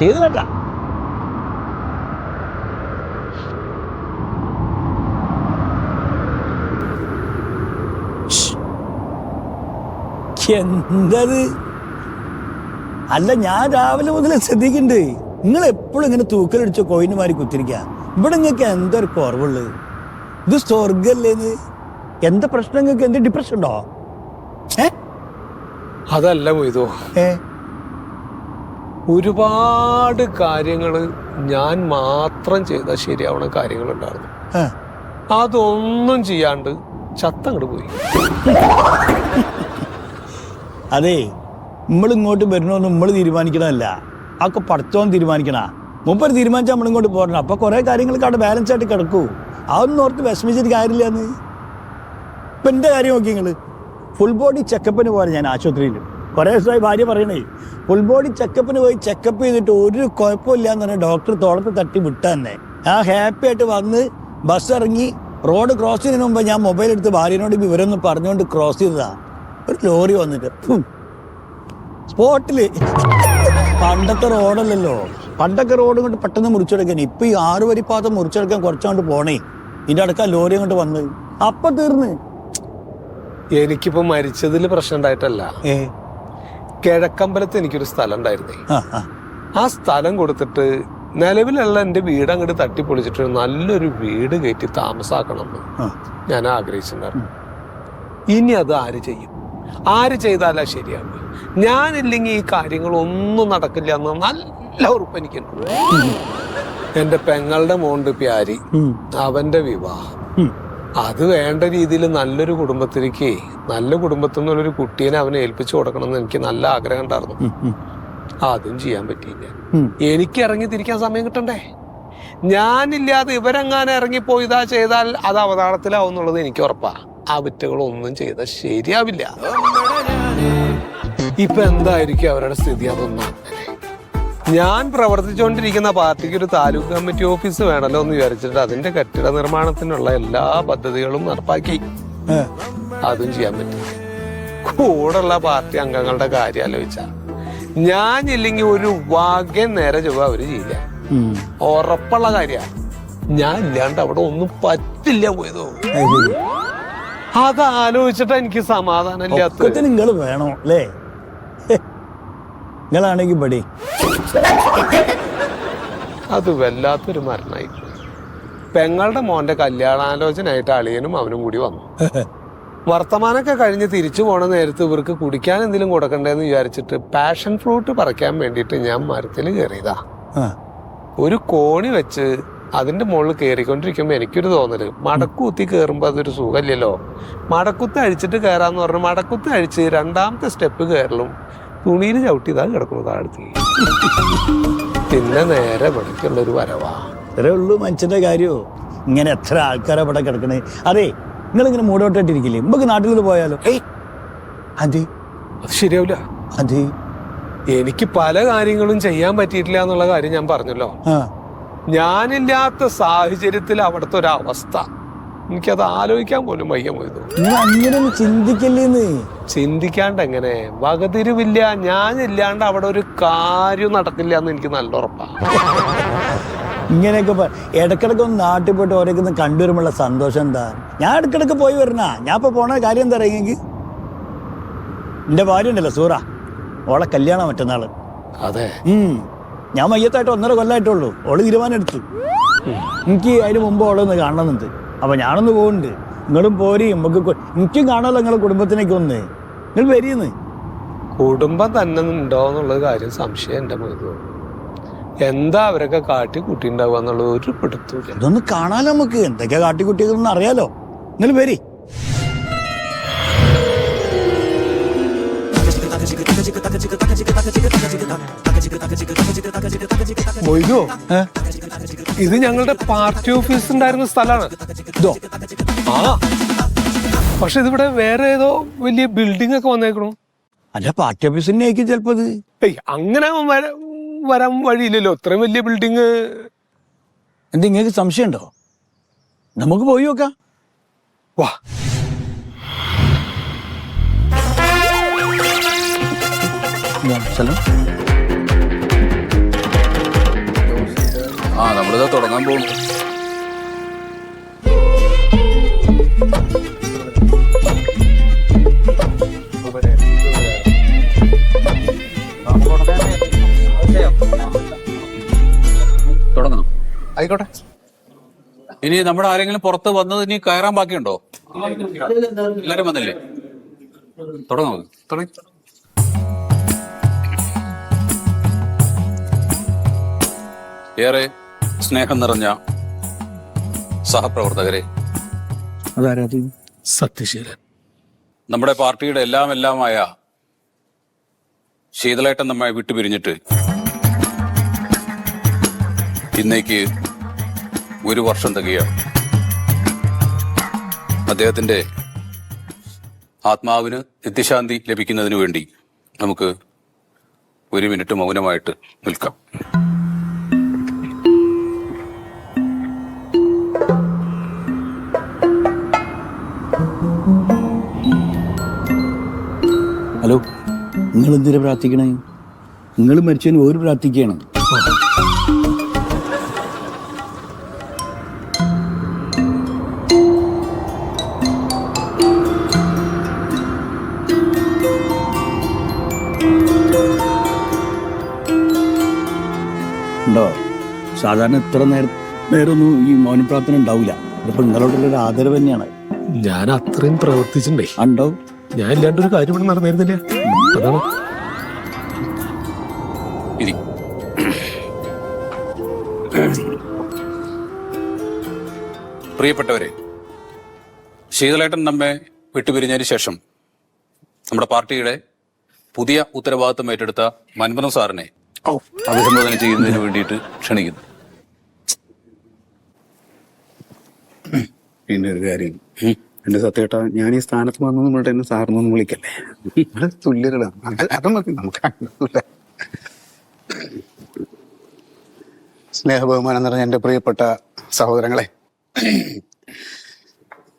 ചെയ്തേട്ടാ എന്തത്? അല്ല ഞാൻ രാവിലെ മുതൽ ശ്രദ്ധിക്കുന്നുണ്ട് നിങ്ങൾ എപ്പോഴും ഇങ്ങനെ തൂക്കലടിച്ച കോയിനുമാരി കുത്തിരിക്ക. ഇവിടെ നിങ്ങൾക്ക് എന്തൊരു കുറവുള്ളത് ഇത് സ്വർഗല്ലേന്ന് എന്താ പ്രശ്നം നിങ്ങൾക്ക്? എന്ത് ഡിപ്രഷൻ ഉണ്ടോ? ഏ? അതല്ല പോയതോ ഏ? ഒരുപാട് കാര്യങ്ങൾ ഞാൻ മാത്രം ചെയ്താൽ ശരിയാവണ കാര്യങ്ങളുണ്ടായിരുന്നു. അതൊന്നും ചെയ്യാണ്ട് ചത്തങ്ങോട്ട് പോയി. അതെ നമ്മൾ ഇങ്ങോട്ട് വരണമെന്ന് നമ്മൾ തീരുമാനിക്കണമല്ല അതൊക്കെ പഠിച്ചോൻ തീരുമാനിക്കണ. മുമ്പ് തീരുമാനിച്ചാൽ നമ്മൾ ഇങ്ങോട്ട് പോരണം. അപ്പൊ കുറെ കാര്യങ്ങൾക്ക് അവിടെ ബാലൻസ് ആയിട്ട് കിടക്കൂ. അതൊന്നും ഓർത്ത് വിഷമിച്ചിട്ട് കാര്യമില്ല എന്ന് ഇപ്പൊ എന്റെ കാര്യം നോക്കി നിങ്ങൾ ഫുൾ ബോഡി ചെക്കപ്പിന് പോകാൻ ഞാൻ ആശുപത്രിയിൽ കുറേ ദിവസമായി ഭാര്യ പറയണേ ഫുൾ ബോഡി ചെക്കപ്പിന് പോയി ചെക്കപ്പ് ചെയ്തിട്ട് ഒരു കുഴപ്പമില്ല എന്ന് പറഞ്ഞാൽ ഡോക്ടർ തോളത്ത് തട്ടി വിട്ട തന്നെ ഞാൻ ഹാപ്പി ആയിട്ട് വന്ന് ബസ് ഇറങ്ങി റോഡ് ക്രോസ് ചെയ്യുന്നതിന് മുമ്പ് ഞാൻ മൊബൈൽ എടുത്ത് ഭാര്യനോട് വിവരം ഒന്ന് പറഞ്ഞുകൊണ്ട് ക്രോസ് ചെയ്തതാ. ഒരു ലോറി വന്നിട്ട് സ്പോട്ടിൽ പണ്ടത്തെ റോഡല്ലല്ലോ. പണ്ടൊക്കെ റോഡ് കൊണ്ട് പെട്ടെന്ന് മുറിച്ചെടുക്കാൻ ഇപ്പൊ ഈ ആറ് വരി പാത മുറിച്ചെടുക്കാൻ കുറച്ചുകൊണ്ട് പോണേ. ഇതിന്റെ അടുക്ക ലോറി അങ്ങോട്ട് വന്ന് അപ്പൊ തീർന്ന്. എനിക്കിപ്പോ മരിച്ചതിൽ പ്രശ്നം ഉണ്ടായിട്ടല്ല. കിഴക്കമ്പലത്ത് എനിക്കൊരു സ്ഥലം ഉണ്ടായിരുന്നേ ആ. സ്ഥലം കൊടുത്തിട്ട് നിലവിലുള്ള എന്റെ വീട് അങ്ങോട്ട് തട്ടിപ്പൊളിച്ചിട്ട് നല്ലൊരു വീട് കയറ്റി താമസാക്കണം എന്ന് ഞാൻ ആഗ്രഹിച്ചിട്ടുണ്ടായിരുന്നു. ഇനി അത് ആര് ചെയ്യും? ആര് ചെയ്താലാ ശരിയാവുക? ഞാനില്ലെങ്കിൽ ഈ കാര്യങ്ങളൊന്നും നടക്കില്ല എന്ന് നല്ല ഉറപ്പ് എനിക്കുണ്ട്. എന്റെ പെങ്ങളുടെ മോണ്ട് പ്യാരി അവന്റെ അവന്റെ വിവാഹം. അത് വേണ്ട രീതിയിൽ നല്ലൊരു കുടുംബത്തിലേക്ക് നല്ല കുടുംബത്തിൽ നിന്നുള്ളൊരു കുട്ടീനെ അവനെ ഏൽപ്പിച്ചു കൊടുക്കണം എന്ന് എനിക്ക് നല്ല ആഗ്രഹം ഉണ്ടായിരുന്നു. അതും ചെയ്യാൻ പറ്റിയില്ല. എനിക്ക് ഇറങ്ങി തിരിക്കാൻ സമയം കിട്ടണ്ടേ? ഞാനില്ലാതെ ഇവരെങ്ങാനും ഇറങ്ങിപ്പോയിതാ ചെയ്താൽ അത് അവതാളത്തിലാവും എന്നുള്ളത് എനിക്ക് ഉറപ്പാ. ആ വിറ്റുകളൊന്നും ചെയ്താൽ ശരിയാവില്ല. ഇപ്പൊ എന്തായിരിക്കും അവരുടെ സ്ഥിതി അതൊന്നും അങ്ങനെ. ഞാൻ പ്രവർത്തിച്ചുകൊണ്ടിരിക്കുന്ന പാർട്ടിക്ക് ഒരു താലൂക്ക് കമ്മിറ്റി ഓഫീസ് വേണമല്ലോ എന്ന് വിചാരിച്ചിട്ട് അതിന്റെ കെട്ടിട നിർമ്മാണത്തിനുള്ള എല്ലാ പദ്ധതികളും നടപ്പാക്കി. അതും ചെയ്യാൻ പറ്റും. കൂടുള്ള പാർട്ടി അംഗങ്ങളുടെ കാര്യം ആലോചിച്ച. ഞാൻ ഇല്ലെങ്കിൽ ഒരു വാഗ്യം നേരെ ചൊവ്വ അവർ ചെയ്യില്ല. ഉറപ്പുള്ള കാര്യമാണ് ഞാൻ ഇല്ലാണ്ട് അവിടെ ഒന്നും പറ്റില്ല പോയതോ. അത്. ആലോചിച്ചിട്ട് എനിക്ക് സമാധാനം ഇല്ലാത്ത നിങ്ങൾ വേണോ അല്ലേ? നിങ്ങളാണെങ്കിൽ പടി. അത് വല്ലാത്തൊരു മരണമായി. പെങ്ങളുടെ മോന്റെ കല്യാണാലോചനയായിട്ട് അളിയനും അവനും കൂടി വന്നു. വർത്തമാനമൊക്കെ കഴിഞ്ഞ് തിരിച്ചു പോണ നേരത്ത് ഇവർക്ക് കുടിക്കാൻ എന്തെങ്കിലും കൊടുക്കണ്ടെന്ന് വിചാരിച്ചിട്ട് പാഷൻ ഫ്രൂട്ട് പറിക്കാൻ വേണ്ടിയിട്ട് ഞാൻ മരത്തിൽ കയറിയതാ. ഒരു കോണി വെച്ച് അതിന്റെ മുകളിൽ കയറിക്കൊണ്ടിരിക്കുമ്പോ എനിക്കൊരു തോന്നൽ. മടക്കുത്തി കയറുമ്പോൾ അതൊരു സുഖമില്ലല്ലോ. മടക്കുത്ത് അഴിച്ചിട്ട് കയറാന്ന് പറഞ്ഞു. മടക്കുത്ത് അഴിച്ച് രണ്ടാമത്തെ സ്റ്റെപ്പ് കയറലും. തുണിയിൽ ചവിട്ടി ഇതാ കിടക്കുന്നു താഴത്ത്. പിന്നെ നേരെ ഇവിടേക്കുള്ള ഒരു വരവാ. ഇത്രേ ഉള്ളൂ മനുഷ്യന്റെ കാര്യോ? ഇങ്ങനെ എത്ര ആൾക്കാരെ ഇവിടെ കിടക്കണേ? അതെ നിങ്ങൾ ഇങ്ങനെ മൂടോട്ടായിട്ടിരിക്കില്ലേ നമുക്ക് നാട്ടിൽ നിന്ന് പോയാലോ? ഏയ് അതെ അത് ശരിയാവില്ല. അതെ എനിക്ക് പല കാര്യങ്ങളും ചെയ്യാൻ പറ്റിയിട്ടില്ല എന്നുള്ള കാര്യം ഞാൻ പറഞ്ഞല്ലോ. ആ. ഞാനില്ലാത്ത സാഹചര്യത്തിൽ അവിടുത്തെ ഒരു അവസ്ഥ എനിക്കത് ആലോചിക്കാൻ പോലും വയ്യ പോയത് അങ്ങനെ ചിന്തിക്കല്ലേന്ന്? ചിന്തിക്കാണ്ട് എങ്ങനെ വകതിരിവില്ല ഞാനില്ലാണ്ട് അവിടെ ഒരു കാര്യം നടക്കില്ല എന്ന് എനിക്ക് നല്ല ഉറപ്പാണ് ഇങ്ങനെയൊക്കെ ഇടക്കിടക്ക് ഒന്ന് നാട്ടിൽ പോയിട്ട് ഓരോക്കെ ഒന്ന് കണ്ടുവരുമ്പോഴുള്ള സന്തോഷം എന്താ? ഞാൻ ഇടക്കിടക്ക് പോയി വരണ. ഞാൻ ഇപ്പൊ പോണ കാര്യം എന്താ അറിയെങ്കിൽ എന്റെ ഭാര്യ ഉണ്ടല്ലോ സൂറ. ഓളെ കല്യാണം മറ്റന്നാൾ. അതെ. ഞാൻ മയ്യത്തായിട്ട് ഒന്നര കൊല്ലമായിട്ടുള്ളൂ ഓൾ തീരുമാനം എടുത്തു എനിക്ക് അതിന് മുമ്പ് ഓളെ ഒന്ന് കാണണമെന്നുണ്ട്. അപ്പൊ ഞാനൊന്ന് പോകുന്നുണ്ട് നിങ്ങളും പോരി നമുക്ക് എനിക്കും കാണാമല്ലോ നിങ്ങളെ കുടുംബത്തിനൊക്കെ ഒന്ന്. നിങ്ങൾ വരിയെന്ന് കുടുംബം തന്നെ ഉണ്ടോ എന്നുള്ള കാര്യം സംശയം എന്റെ മുഖത്ത് എന്താ അവരൊക്കെ കാട്ടി കൂട്ടിണ്ടാവുക എന്നുള്ളത് ഒരു പെടുത്തു ഇതൊന്ന് കാണാലോ നമുക്ക്. എന്തൊക്കെയാ കാട്ടി കാട്ടിക്കുട്ടിയെന്ന് അറിയാലോ. നിങ്ങൾ വരി. മൊയ്തോ ഇത് ഞങ്ങളുടെ പാർട്ടി ഓഫീസ് ഉണ്ടായിരുന്ന സ്ഥലമാണ്. ഇതോ? ആ. പക്ഷെ ഇതിവിടെ വേറെ ഏതോ വലിയ ബിൽഡിംഗ് ഒക്കെ വന്നേക്കണു. അല്ല പാർട്ടി ഓഫീസിനെ ആയിരിക്കും ചിലപ്പോ ഇത്. ഏയ് അങ്ങനെ വര- വരാൻ വഴിയില്ലല്ലോ. ഇത്രയും വലിയ ബിൽഡിങ് എന്താ ഇങ്ങനെ സംശയമുണ്ടോ? നമുക്ക് പോയി നോക്കാം. വാ. സ്ഥലം. ആ നമ്മളിത് തുടങ്ങാൻ പോകും തുടങ്ങണം. ആയിക്കോട്ടെ. ഇനി നമ്മുടെ ആരെങ്കിലും പുറത്ത് വന്നത് ഇനി കയറാൻ ബാക്കിയുണ്ടോ? എല്ലാരും വന്നില്ലേ? തുടങ്ങാം. തുടങ്ങി. ഏറെ സ്നേഹം നിറഞ്ഞ സഹപ്രവർത്തകരെ. സത്യശീലൻ. നമ്മുടെ പാർട്ടിയുടെ എല്ലാം എല്ലാമായ ശീതളേട്ടൻ നമ്മെ വിട്ടുപിരിഞ്ഞിട്ട് ഇന്നേക്ക് ഒരു വർഷം തികയാണ്. അദ്ദേഹത്തിന്റെ ആത്മാവിന് നിത്യശാന്തി ലഭിക്കുന്നതിന് വേണ്ടി നമുക്ക് ഒരു മിനിറ്റ് മൗനമായിട്ട് നിൽക്കാം. നിങ്ങൾ എന്തിനാ പ്രാർത്ഥിക്കണേ? നിങ്ങൾ മരിച്ചതിന് ഒരു പ്രാർത്ഥിക്കുകയാണ്. ഉണ്ടോ? സാധാരണ ഇത്ര നേരം നേരമൊന്നും ഈ മൗനപ്രാർത്ഥന ഉണ്ടാവില്ല. ഇതിപ്പോ നിങ്ങളോടുള്ള ഒരു ആദരവ് തന്നെയാണ്. ഞാൻ അത്രയും പ്രവർത്തിച്ചിട്ടുണ്ടേ. ഉണ്ടോ? ഞാൻ ഇല്ലാണ്ട് ഒരു കാര്യം ഇവിടെ നടന്നിരുന്നില്ല? അതാണ്? പ്രിയപ്പെട്ടവരെ ശീതളേട്ടൻ നമ്മെ വിട്ടുപിരിഞ്ഞതിന് ശേഷം നമ്മുടെ പാർട്ടിയുടെ പുതിയ ഉത്തരവാദിത്വം ഏറ്റെടുത്ത മൻമനം സാറിനെ അഭിസംബോധന ചെയ്യുന്നതിന് വേണ്ടിയിട്ട് ക്ഷണിക്കുന്നു. പിന്നെ ഒരു കാര്യം. എന്റെ സത്യേട്ടാ ഞാൻ ഈ സ്ഥാനത്ത് വന്നു നമ്മളുടെ എന്നെ സാറിനൊന്നും വിളിക്കല്ലേ? തുല്യരാണ് അത് നമുക്ക് സ്നേഹ സ്നേഹബഹുമാനം നിറഞ്ഞ എന്റെ പ്രിയപ്പെട്ട സഹോദരങ്ങളെ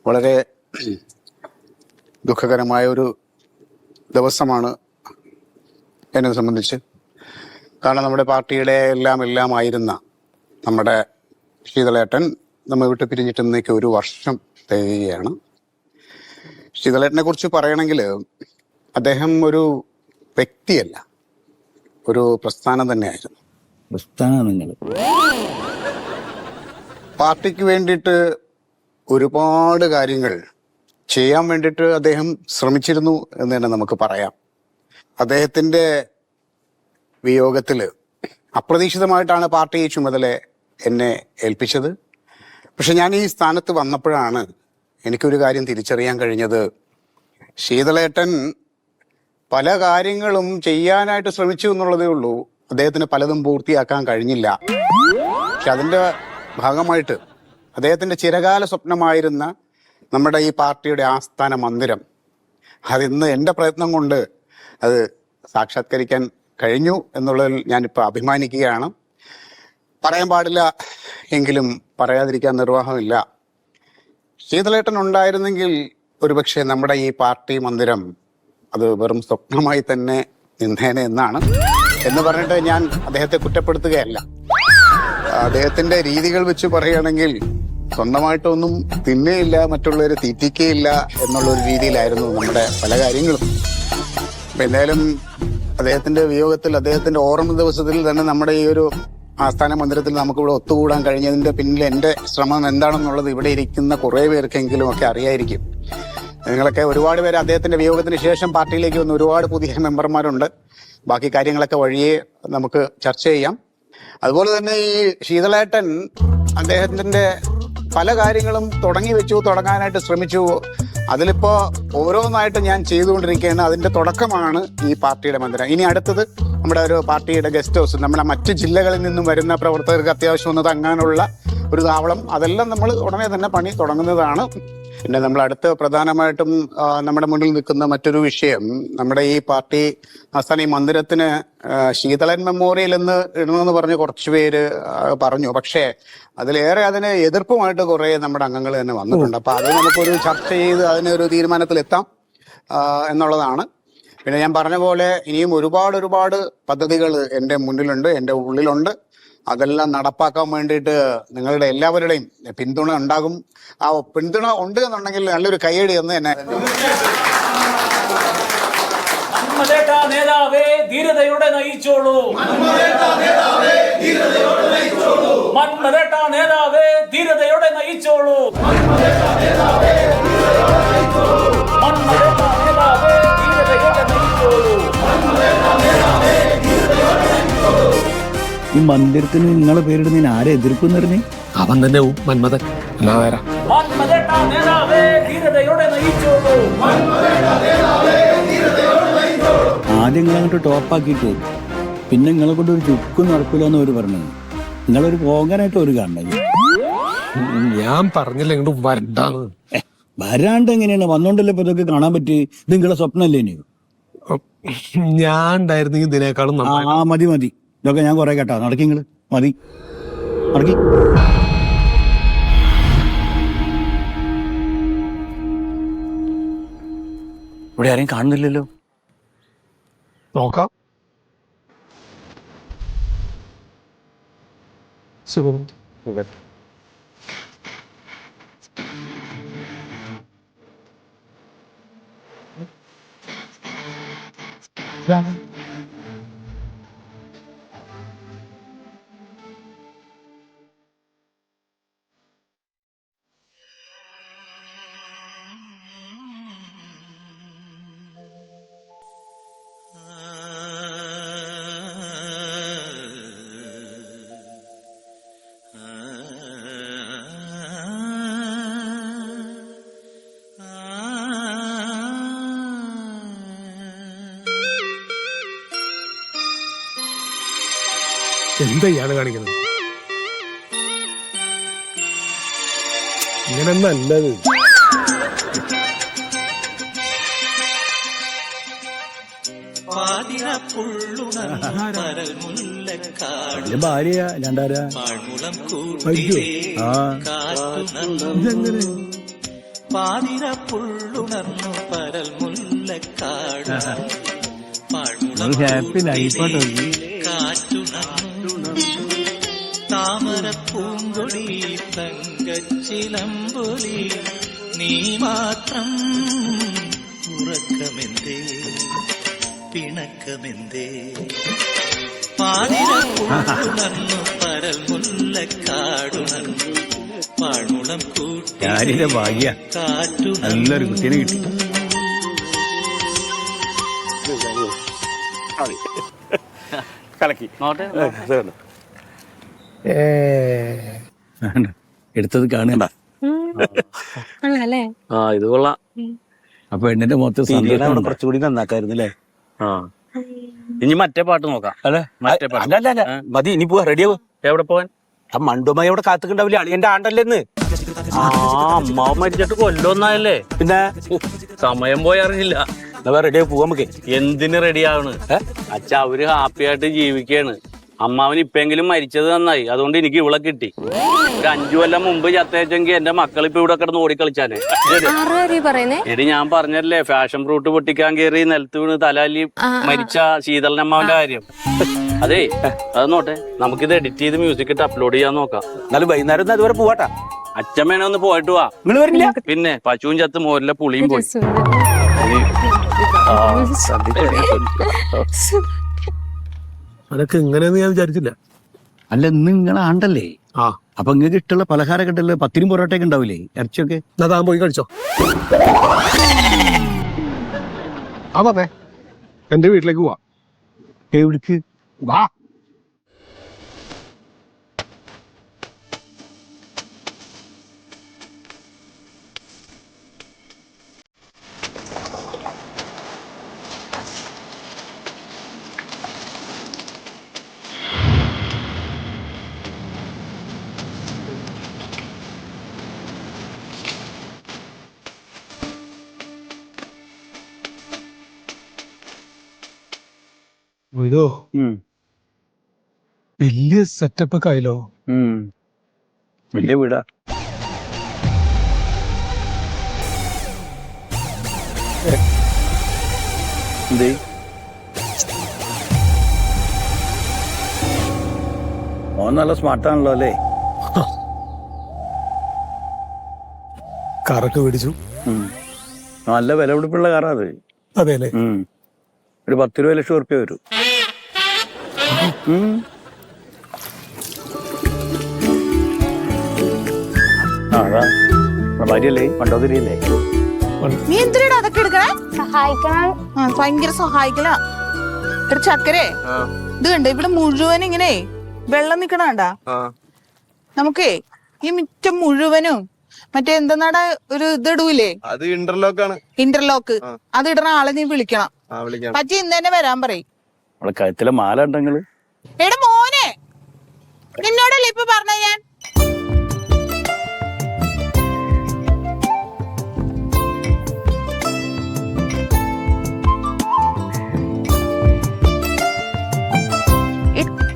വളരെ ദുഃഖകരമായ ഒരു ദിവസമാണ് എന്നെ സംബന്ധിച്ച്. കാരണം നമ്മുടെ പാർട്ടിയുടെ എല്ലാം എല്ലാം ആയിരുന്ന നമ്മുടെ ശീതളേട്ടൻ നമ്മെ വിട്ട് പിരിഞ്ഞിട്ട് ഇന്നേക്ക് ഒരു വർഷം തികയുകയാണ്. ശീതളേട്ടനെ കുറിച്ച് പറയണമെങ്കിൽ അദ്ദേഹം ഒരു വ്യക്തിയല്ല. ഒരു പ്രസ്ഥാനം തന്നെയായിരുന്നു. പ്രസ്ഥാനങ്ങൾ പാർട്ടിക്ക് വേണ്ടിയിട്ട് ഒരുപാട് കാര്യങ്ങൾ ചെയ്യാൻ വേണ്ടിയിട്ട് അദ്ദേഹം ശ്രമിച്ചിരുന്നു എന്ന് തന്നെ നമുക്ക് പറയാം. അദ്ദേഹത്തിന്റെ വിയോഗത്തിൽ അപ്രതീക്ഷിതമായിട്ടാണ് പാർട്ടി ചുമതല എന്നെ ഏൽപ്പിച്ചത്. പക്ഷെ ഞാൻ ഈ സ്ഥാനത്ത് വന്നപ്പോഴാണ് എനിക്കൊരു കാര്യം തിരിച്ചറിയാൻ കഴിഞ്ഞത്. ശീതളേട്ടൻ പല കാര്യങ്ങളും ചെയ്യാനായിട്ട് ശ്രമിച്ചു എന്നുള്ളതേ ഉള്ളൂ. അദ്ദേഹത്തിന് പലതും പൂർത്തിയാക്കാൻ കഴിഞ്ഞില്ല. പക്ഷെ അതിന്റെ ഭാഗമായിട്ട് അദ്ദേഹത്തിന്റെ ചിരകാല സ്വപ്നമായിരുന്ന നമ്മുടെ ഈ പാർട്ടിയുടെ ആസ്ഥാന മന്ദിരം. അതിന്ന് എന്റെ പ്രയത്നം കൊണ്ട് അത് സാക്ഷാത്കരിക്കാൻ കഴിഞ്ഞു എന്നുള്ളതിൽ ഞാനിപ്പോൾ അഭിമാനിക്കുകയാണ്. പറയാൻ പാടില്ല എങ്കിലും പറയാതിരിക്കാൻ നിർവാഹമില്ല. ശീതളേട്ടൻ ഉണ്ടായിരുന്നെങ്കിൽ ഒരുപക്ഷെ നമ്മുടെ ഈ പാർട്ടി മന്ദിരം അത് വെറും സ്വപ്നമായി തന്നെ നിന്നേനെ എന്നാണ്. എന്ന് പറഞ്ഞിട്ട് ഞാൻ അദ്ദേഹത്തെ കുറ്റപ്പെടുത്തുകയല്ല. അദ്ദേഹത്തിന്റെ രീതികൾ വെച്ച് പറയുകയാണെങ്കിൽ സ്വന്തമായിട്ടൊന്നും തിന്നേയില്ല മറ്റുള്ളവരെ തീറ്റിക്കുകയില്ല എന്നുള്ള ഒരു രീതിയിലായിരുന്നു നമ്മുടെ പല കാര്യങ്ങളും. എന്തായാലും അദ്ദേഹത്തിന്റെ വിയോഗത്തിൽ അദ്ദേഹത്തിന്റെ ഓർമ്മ ദിവസത്തിൽ തന്നെ നമ്മുടെ ഈ ഒരു ആസ്ഥാന മന്ദിരത്തിൽ നമുക്കിവിടെ ഒത്തുകൂടാൻ കഴിഞ്ഞതിന്റെ പിന്നിൽ എന്റെ ശ്രമം എന്താണെന്നുള്ളത് ഇവിടെ ഇരിക്കുന്ന കുറേ പേർക്കെങ്കിലും ഒക്കെ അറിയായിരിക്കും. നിങ്ങളൊക്കെ ഒരുപാട് പേര് അദ്ദേഹത്തിന്റെ വിയോഗത്തിന് ശേഷം പാർട്ടിയിലേക്ക് വന്ന ഒരുപാട് പുതിയ മെമ്പർമാരുണ്ട്. ബാക്കി കാര്യങ്ങളൊക്കെ വഴിയെ നമുക്ക് ചർച്ച ചെയ്യാം. അതുപോലെ തന്നെ ഈ ശീതളേട്ടൻ അദ്ദേഹത്തിന്റെ പല കാര്യങ്ങളും തുടങ്ങി വെച്ചു തുടങ്ങാനായിട്ട് ശ്രമിച്ചു. അതിലിപ്പോ ഓരോന്നായിട്ട് ഞാൻ ചെയ്തുകൊണ്ടിരിക്കുകയാണ്. അതിന്റെ തുടക്കമാണ് ഈ പാർട്ടിയുടെ മന്ദിരം. ഇനി അടുത്തത് നമ്മുടെ ഒരു പാർട്ടിയുടെ ഗസ്റ്റ് ഹൗസ് നമ്മുടെ മറ്റ് ജില്ലകളിൽ നിന്നും വരുന്ന പ്രവർത്തകർക്ക് അത്യാവശ്യം ഒന്ന് തങ്ങാനുള്ള ഒരു താവളം അതെല്ലാം നമ്മൾ ഉടനെ തന്നെ പണി തുടങ്ങുന്നതാണ്. പിന്നെ നമ്മൾ അടുത്ത് പ്രധാനമായിട്ടും നമ്മുടെ മുന്നിൽ നിൽക്കുന്ന മറ്റൊരു വിഷയം നമ്മുടെ ഈ പാർട്ടി ആസ്ഥാന ഈ മന്ദിരത്തിന് ശീതളൻ മെമ്മോറിയൽ എന്ന് ഇടണമെന്ന് പറഞ്ഞ് കുറച്ച് പേര് പറഞ്ഞു. പക്ഷേ അതിലേറെ അതിന് എതിർപ്പുമായിട്ട് കുറെ നമ്മുടെ അംഗങ്ങൾ തന്നെ വന്നിട്ടുണ്ട്. അപ്പൊ അത് നമുക്കൊരു ചർച്ച ചെയ്ത് അതിനൊരു തീരുമാനത്തിലെത്താം എത്താം എന്നുള്ളതാണ്. പിന്നെ ഞാൻ പറഞ്ഞ പോലെ ഇനിയും ഒരുപാട് ഒരുപാട് പദ്ധതികൾ എന്റെ മുന്നിലുണ്ട് എന്റെ ഉള്ളിലുണ്ട്. അതെല്ലാം നടപ്പാക്കാൻ വേണ്ടിയിട്ട് നിങ്ങളുടെ എല്ലാവരുടെയും പിന്തുണ ഉണ്ടാകും. ആ പിന്തുണ ഉണ്ട് എന്നുണ്ടെങ്കിൽ നല്ലൊരു കൈയടി എന്ന് തന്നെ നേതാവേ ധീരതയോടെ നയിച്ചോളൂ. മന്മഥേട്ട നേതാവേ ധീരതയോടെ നയിച്ചോളൂ. ഈ മന്ദിരത്തിന് നിങ്ങളെ പേരിടുന്നതിന് ആരെ എതിർക്കും പറഞ്ഞേ അവൻ തന്നെ മന്മഥൻ. അല്ലാതെ ആദ്യം നിങ്ങളെ അങ്ങോട്ട് ടോപ്പാക്കിയിട്ട് പിന്നെ നിങ്ങളെ കൊണ്ട് ഒരു ചുക്കും നടക്കില്ല എന്ന് അവർ പറഞ്ഞു നിങ്ങളൊരു പോകാനായിട്ട് ഒരു കാണുന്നത് ഞാൻ പറഞ്ഞില്ല ഇങ്ങോട്ട് വരണ്ടാന്ന്. വരാണ്ട് എങ്ങനെയാണ്? വന്നോണ്ടല്ലേ ഇപ്പൊ ഇതൊക്കെ കാണാൻ പറ്റി? ഇത് നിങ്ങളെ സ്വപ്നമല്ലേ ഇനി? ഞാൻ ഉണ്ടായിരുന്നെങ്കിൽ ഇതിനേക്കാളും ആ, മതി മതി. ഇതൊക്കെ ഞാൻ കുറെ കേട്ടാ. നടക്കി നിങ്ങൾ മതി. നടക്കി. ഇവിടെ ആരെയും കാണുന്നില്ലല്ലോ. നോക്കാം. സുഖം. എന്താ ഇയാൾ കാണിക്കുന്നത്? ഇങ്ങനെ നല്ലത്. എന്റെ ഭാര്യ രണ്ടാരാ? മരിക്കോ ആ. ഇതെങ്ങനെ പരൽ മുല്ലക്കാട് ഹാപ്പി ലൈഫാട്ടോ പൂങ്കൊടി തങ്കച്ചിലമ്പൊലി നീ മാത്രം ഉറക്കമെന്തേ? പിണക്കമെന്തേ? പാതിരപ്പുള്ളുണർന്നു പരൽ മുല്ലക്കാടുണർന്നു പാഴ്മുളം കൂട്ടി ഭാഗ്യ കാറ്റു നല്ലൊരു കുട്ടീനെ കിട്ടി. എടുത്തത് കാണണ്ട. ആ ഇത് കൊള്ളാം. അപ്പൊ എണ്ണിന്റെ മൊത്തം കുറച്ചുകൂടി നന്നാക്കായിരുന്നു അല്ലേ? ആ. ഇനി മറ്റേ പാട്ട് നോക്കാം. അല്ലെ മറ്റേ പാട്ട്. അല്ല അല്ല മതി ഇനി പോവാ റെഡിയാവും എവിടെ പോവാൻ? ആ മണ്ടുമായി അവിടെ കാത്തുക്കുണ്ടാവില്ല? അളിയന്റെ ആണ്ടല്ലെന്ന് ആ അമ്മാവ് മരിച്ചിട്ട് കൊല്ലൊന്നായല്ലേ? പിന്നെ? സമയം പോയി അറിഞ്ഞില്ല. റെഡിയായി പോവാ നമുക്ക്. എന്തിന് റെഡിയാവണ് അച്ഛ അവർ ഹാപ്പി ആയിട്ട് ജീവിക്കാണ്. അമ്മാവൻ ഇപ്പെങ്കിലും മരിച്ചത് നന്നായി. അതുകൊണ്ട് എനിക്ക് ഇവളെ കിട്ടി. ഒരു അഞ്ചു കൊല്ലം മുമ്പ് ചത്തേച്ചെങ്കിൽ എന്റെ മക്കൾ ഇപ്പൊ ഇവിടെ കിടന്ന് ഓടിക്കളിച്ചാനെ. എടി ഞാൻ പറഞ്ഞല്ലേ ഫാഷൻ ഫ്രൂട്ട് പൊട്ടിക്കാൻ കയറി നിലത്ത് വീണ് തലാലി മരിച്ച ശീതളൻ അമ്മാവിന്റെ കാര്യം. അതെ അത് നോട്ടെ നമുക്കിത് എഡിറ്റ് ചെയ്ത് മ്യൂസിക് ഇട്ട് അപ്ലോഡ് ചെയ്യാൻ നോക്കാം. എന്നാലും വൈകുന്നേരം അതുവരെ പോവാട്ടാ. അച്ഛൻ വേണേ ഒന്ന് പോയിട്ട് വാ. നിങ്ങൾ വരില്ല? പിന്നെ പശുവും ചത്ത് മോരിലെ പുളിയും പോയി. അതൊക്കെ ഇങ്ങനെയെന്ന് ഞാൻ വിചാരിച്ചില്ല. അല്ല ഇന്ന് നിങ്ങളെ ആണ്ടല്ലേ? ആ. അപ്പൊ നിങ്ങൾക്ക് ഇഷ്ടമുള്ള പലഹാരമൊക്കെ ഉണ്ടല്ലോ പത്തിരി പൊറോട്ടയൊക്കെ ഉണ്ടാവില്ലേ? ഇറച്ചിയൊക്കെ? എന്നാ പോയി കഴിച്ചോ. ആ പറഞ്ഞേ എന്റെ വീട്ടിലേക്ക് പോവാ. എവിടേക്ക്? വാ. ഇതോ. വലിയ സെറ്റപ്പ് ഒക്കെ ആയല്ലോ. വലിയ വീടാ. എന്തേ? ഓൻ നല്ല സ്മാർട്ടാണല്ലോ അല്ലേ? കാറൊക്കെ മേടിച്ചു. നല്ല വില പിടിപ്പുള്ള കാറാ അത്. അതെ അല്ലേ? ഒരു പത്ത് ഇരുപത് ലക്ഷം ഉറുപ്പ്യ വരും. ഭാര്യയല്ലേ? മണ്ടോതിരിയല്ലേ നീ എന്തിനാ അതൊക്കെ എടുക്കണേ? സഹായിക്കണം. ആ, ഭയങ്കര സഹായിക്കല. ഒരു ചക്കരേ ഇത് കണ്ട്? ഇവിടെ മുഴുവൻ ഇങ്ങനെ വെള്ളം നിക്കണ കണ്ടാ? നമുക്കേ ഈ മിറ്റം മുഴുവനും മറ്റേ എന്തെന്നാടാ ഒരു ഇത് ഇടൂലേ അത് ഇന്റർലോക്ക് ആണ്. ഇന്റർലോക്ക് അത് ഇടണ ആളെ നീ വിളിക്കണം. പറ്റി ഇന്ന് തന്നെ വരാൻ പറയും. നമ്മളെ കഴുത്തിലെ മാല ഉണ്ടെങ്കിൽ എടാ മോനെ നിന്നോടല്ലേ ഇപ്പൊ പറഞ്ഞ ഞാൻ?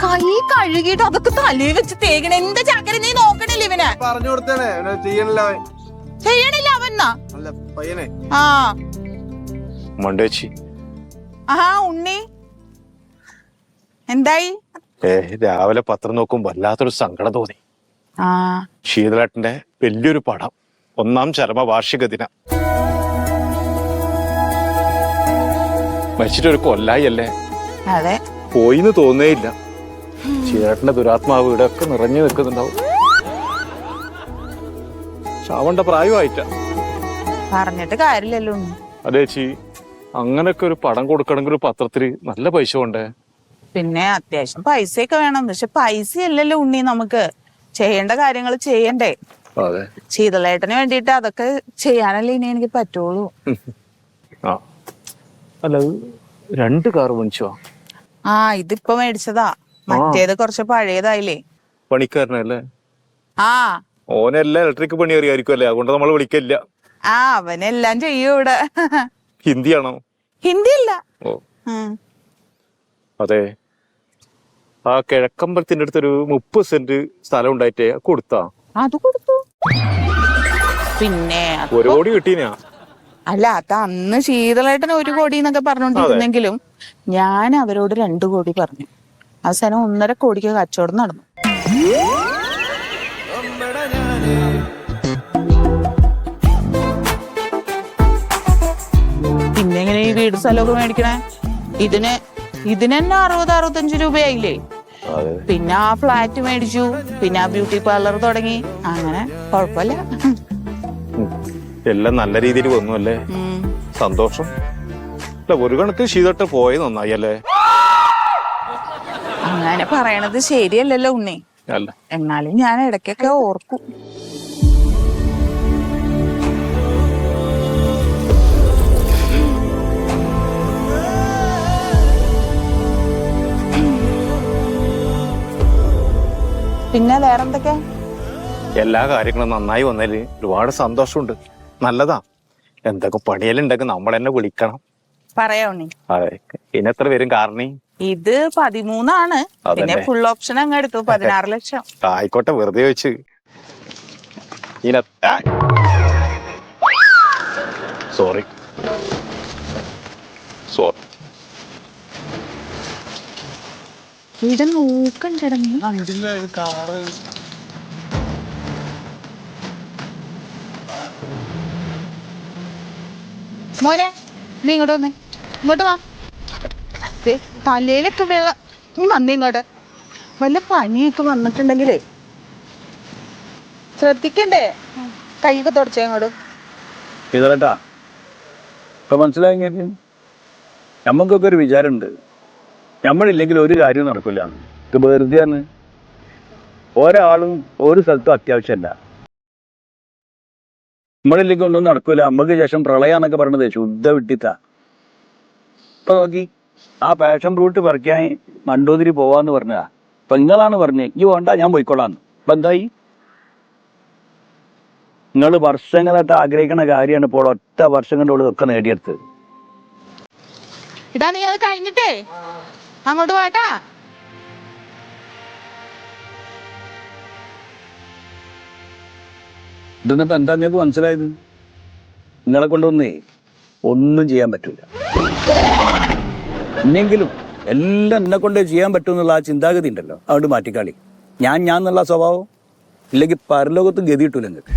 കൈ കഴുകിയിട്ട് അതൊക്കെ തലയിൽ വെച്ച് തേക്കണ. എന്താ ചാക്കര നീ നോക്കണില്ല ഇവനെ? പറഞ്ഞു കൊടുത്തേനെ ചെയ്യണില്ല അവൻ. ചെയ്യണില്ല അവന്നാ അല്ല പയ്യനെ. ആ. മണ്ടേച്ചി. ആ ഉണ്ണി. എന്തായി? ഏ രാവിലെ പത്രം നോക്കുമ്പോ വല്ലാത്തൊരു സങ്കടം തോന്നി. ആ. ശീതളേട്ടന്റെ വലിയൊരു പടം. ഒന്നാം ചരമ വാർഷിക ദിനം. മരിച്ചിട്ട് ഒരു കൊല്ലായി അല്ലേ അതെ. പോയിന്ന് തോന്നേയില്ല. ശീതളേട്ടന്റെ ദുരാത്മാവ് ഇവിടെ ഒക്കെ നിറഞ്ഞു നിൽക്കുന്നുണ്ടാവും. ചാവണ്ട പ്രായമായിട്ട. പറഞ്ഞിട്ട് കാര്യമില്ലല്ലോ അതെ ചേച്ചി. അങ്ങനൊക്കെ ഒരു പടം കൊടുക്കണമെങ്കിൽ ഒരു പത്രത്തിൽ നല്ല പൈസ കൊണ്ടേ. പിന്നെ അത്യാവശ്യം പൈസയൊക്കെ വേണം. പക്ഷെ പൈസ അല്ലല്ലോ ഉണ്ണി നമുക്ക് ചെയ്യേണ്ട കാര്യങ്ങൾ ചെയ്യണ്ടേ. ശീതളേട്ടന് വേണ്ടിട്ട് അതൊക്കെ ചെയ്യാനല്ലേ ഇനി എനിക്ക് പറ്റുള്ളൂ. ആ. അല്ല രണ്ട് കാർ മേടിച്ചോ ആ ഇതിപ്പോ മേടിച്ചതാ. മറ്റേത് കുറച്ച് പഴയതായില്ലേ. പണിക്കാരനല്ലേ? ആ. ഓനെല്ലാം ഇലക്ട്രിക് പണി അറിയായിരിക്കും അല്ലേ അതുകൊണ്ട് നമ്മൾ വിളിക്കില്ല. ആ അവനെല്ലാം ചെയ്യും ഇവിടെ. ഹിന്ദിയാണോ? ഹിന്ദി അല്ല ഓ അതെ. ആ കിഴക്കമ്പലത്തിന്റെ അടുത്തൊരു മുപ്പത് സെന്റ് സ്ഥലം ഉണ്ടായിട്ടേ കൊടുത്താ. അത് കൊടുത്തു. പിന്നെ അത് ഒരു കോടി കിട്ടീനാ. അല്ല അത് അന്ന് ശീതളേട്ടന് ഒരു കോടി എന്നൊക്കെ പറഞ്ഞോണ്ടിരുന്നെങ്കിലും ഞാൻ അവരോട് രണ്ടു കോടി പറഞ്ഞു. അവസാനം ഒന്നര കോടിക്ക് കച്ചവടം നടന്നു. പിന്നെ എങ്ങനെ ഈ വീട് സ്ഥലമൊക്കെ മേടിക്കണേ? ഇതിന് ഇതിനെന്നെ അറുപത് അറുപത്തഞ്ച് രൂപയായില്ലേ? പിന്നെ ആ ഫ്ലാറ്റ് മേടിച്ചു. പിന്നെ ആ ബ്യൂട്ടി പാർലർ തുടങ്ങി. അങ്ങനെ കുഴപ്പമില്ല. എല്ലാം നല്ല രീതിയിൽ വന്നു അല്ലേ? സന്തോഷം. അല്ല ഒരു കണക്ക് ശീതട്ട് പോയത് നന്നായി അല്ലേ? അങ്ങനെ പറയണത് ശരിയല്ലല്ലോ ഉണ്ണി. എന്നാലും ഞാൻ ഇടയ്ക്കൊക്കെ ഓർക്കും. പിന്നെ വേറെന്തൊക്കെ? എല്ലാ കാര്യങ്ങളും നന്നായി വന്നതിൽ ഒരുപാട് സന്തോഷമുണ്ട്. നല്ലതാ. എന്തൊക്കെ പണിയലുണ്ടൊക്കെ നമ്മൾ തന്നെ വിളിക്കണം. പറയാ ഉണ്ണി. അതെ. പിന്നെ എത്ര പേരും കാരണി? ഇത് പതിമൂന്നാണ്. പിന്നെ ഫുൾ ഓപ്ഷൻ അങ്ങ് എടുത്തു. പതിനാറ് ലക്ഷം. ആയിക്കോട്ടെ വെറുതെ വെച്ച്. സോറി സോറി ഇത് നോക്കണ്ടടങ്ങി മോനെ നീ ഇങ്ങോട്ട് വന്നേ. ഇങ്ങോട്ട് വാ. ദേ, തലയിലൊക്കെ വെള്ളം നീ വന്നേ ഇങ്ങോട്ട്. വല്ല പനിയൊക്കെ വന്നിട്ടുണ്ടെങ്കിലേ. ശ്രദ്ധിക്കണ്ടേ? കൈയൊക്കെ തുടച്ചേ ഇങ്ങോട്ട്. ഇതേട്ടാ ഇപ്പൊ മനസ്സിലായി നമുക്കൊക്കെ ഒരു വിചാരമുണ്ട്. നമ്മളില്ലെങ്കിൽ ഒരു കാര്യവും നടക്കില്ല ഇത് വെറുതെയാണ്. ഒരാളും ഒരു സ്ഥലത്തും അത്യാവശ്യമല്ല നമ്മളില്ലെങ്കിൽ ഒന്നും നടക്കൂല. നമുക്ക് ശേഷം പ്രളയാന്നൊക്കെ പറഞ്ഞത് ശുദ്ധ വിട്ടിത്ത ഇപ്പൊ നോക്കി ആ പാഷൻ ഫ്രൂട്ട് പറിക്കാൻ മണ്ടോതിരി പോവാന്ന് പറഞ്ഞ ഇപ്പൊ നിങ്ങളാണ് പറഞ്ഞത് ഈ വേണ്ട ഞാൻ പോയിക്കൊള്ളാന്ന്. ഇപ്പൊ എന്തായി? നിങ്ങൾ വർഷങ്ങളായിട്ട് ആഗ്രഹിക്കുന്ന കാര്യമാണ് ഇപ്പോൾ ഒറ്റ വർഷം കൊണ്ട് ഇതൊക്കെ നേടിയെടുത്തത്. ഇതാ നീ അത് കഴിഞ്ഞിട്ടേ. അങ്ങോട്ട് പോട്ടാ ഇതെന്നിപ്പോ എന്താ നിങ്ങൾക്ക് മനസ്സിലായത്? നിങ്ങളെ കൊണ്ടൊന്നേ ഒന്നും ചെയ്യാൻ പറ്റൂല. എന്നെങ്കിലും എല്ലാം എന്നെ കൊണ്ടേ ചെയ്യാൻ പറ്റും എന്നുള്ള ആ ചിന്താഗതി ഉണ്ടല്ലോ. അതുകൊണ്ട് മാറ്റിക്കാളി. ഞാൻ ഞാൻ എന്നുള്ള സ്വഭാവം ഇല്ലെങ്കിൽ പരലോകത്ത് ഗതി കിട്ടൂല നിങ്ങൾക്ക്.